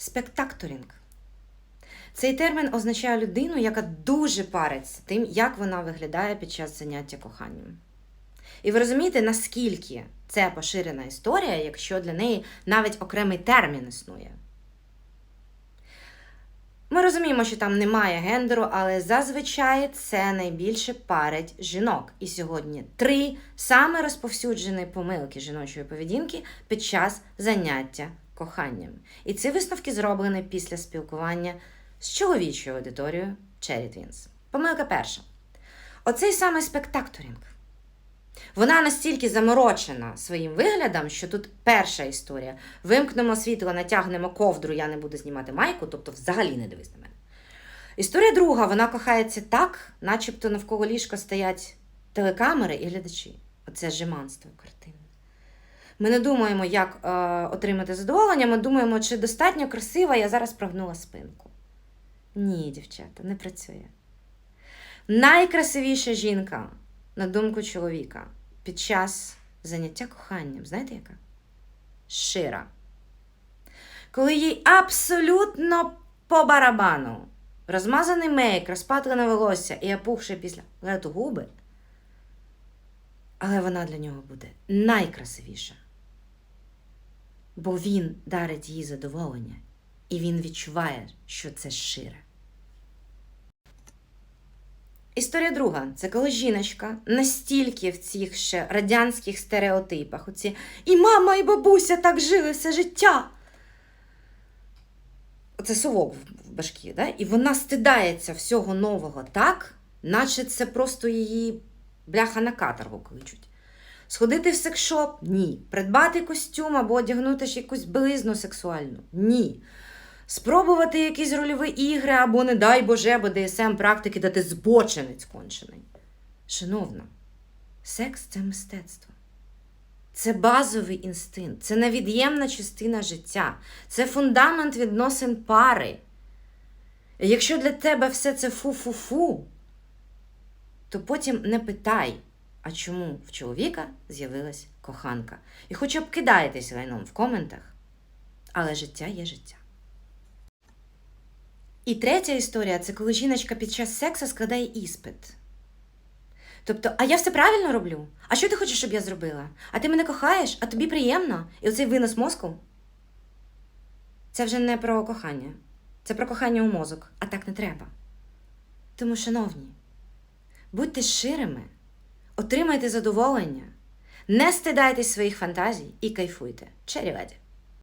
спектакторінг. Цей термін означає людину, яка дуже париться тим, як вона виглядає під час заняття коханням. І ви розумієте, наскільки це поширена історія, якщо для неї навіть окремий термін існує. Ми розуміємо, що там немає гендеру, але зазвичай це найбільше парить жінок. І сьогодні три саме розповсюджені помилки жіночої поведінки під час заняття коханням. І ці висновки зроблені після спілкування з чоловічою аудиторією Cherry Twins. Помилка перша. Оцей саме спектакторінг. Вона настільки заморочена своїм виглядом, що тут перша історія. Вимкнемо світло, натягнемо ковдру, я не буду знімати майку, тобто взагалі не дивись на мене. Історія друга, вона кохається так, начебто навколо ліжка стоять телекамери і глядачі. Оце жеманство картини. Ми не думаємо, як е, отримати задоволення, ми думаємо, чи достатньо красива я зараз прогнула спинку. Ні, дівчата, не працює. Найкрасивіша жінка, на думку чоловіка, під час заняття коханням, знаєте яка? Шира. Коли їй абсолютно по барабану розмазаний мейк, розпатлене волосся і опухши після лету губи, але вона для нього буде найкрасивіша. Бо він дарить їй задоволення, і він відчуває, що це шире. Історія друга це коли жіночка настільки в цих ще радянських стереотипах, оці і мама, і бабуся так жили все життя. Це совок в- башкі, да? і вона стидається всього нового так, наче це просто її бляха на каторгу кличуть. Сходити в секшоп? Ні. Придбати костюм або одягнути ж якусь білизну сексуальну? Ні. Спробувати якісь рольові ігри або, не дай Боже, БДСМ практики, де ти збочинець кончений. Шановна, секс це мистецтво. Це базовий інстинкт, це невід'ємна частина життя, це фундамент відносин пари. Якщо для тебе все це фу-фу-фу, то потім не питай, а чому в чоловіка з'явилась коханка. І хоч обкидаєтесь лайном в коментах, але життя є життя. І третя історія це коли жіночка під час сексу складає іспит. Тобто, а я все правильно роблю? А що ти хочеш, щоб я зробила? А ти мене кохаєш, а тобі приємно? І оцей винос мозку? Це вже не про кохання. Це про кохання у мозок, а так не треба. Тому, шановні, будьте ширими, отримайте задоволення, не стидайтесь своїх фантазій і кайфуйте. Черіведі!